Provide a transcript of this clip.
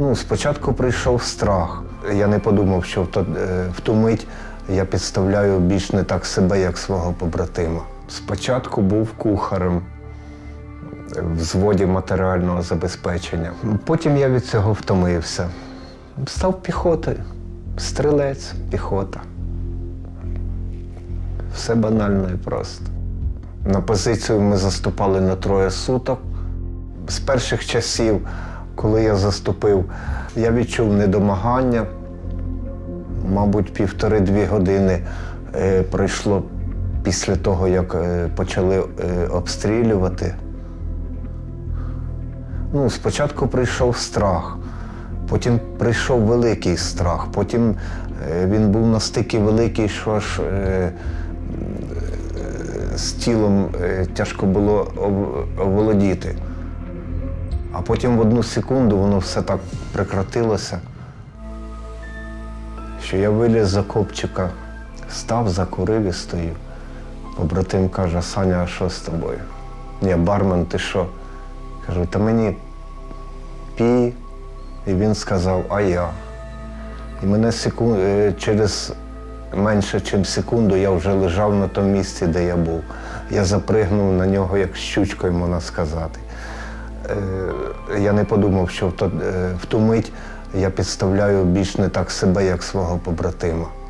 Ну, спочатку прийшов страх. Я не подумав, що в, то, е, в ту мить я підставляю більш не так себе, як свого побратима. Спочатку був кухарем в взводі матеріального забезпечення. Потім я від цього втомився. Став піхотою, стрілець, піхота. Все банально і просто. На позицію ми заступали на троє суток. З перших часів, коли я заступив, я відчув недомагання. Мабуть, півтори-дві години е, пройшло після того, як е, почали е, обстрілювати. Ну, спочатку прийшов страх, потім прийшов великий страх, потім він був настільки великий, що аж з тілом тяжко було ов- оволодіти. А потім в одну секунду воно все так прекратилося, що я виліз за копчика, став, закурив і стою. Побратим каже, Саня, а що з тобою? Ні, бармен, ти що? Кажу, та мені пій. І він сказав, а я. І мене секунд... е, через менше, ніж секунду я вже лежав на тому місці, де я був. Я запригнув на нього, як щучкою, можна сказати. Е, Я не подумав, що е, в ту мить я підставляю більш не так себе, як свого побратима.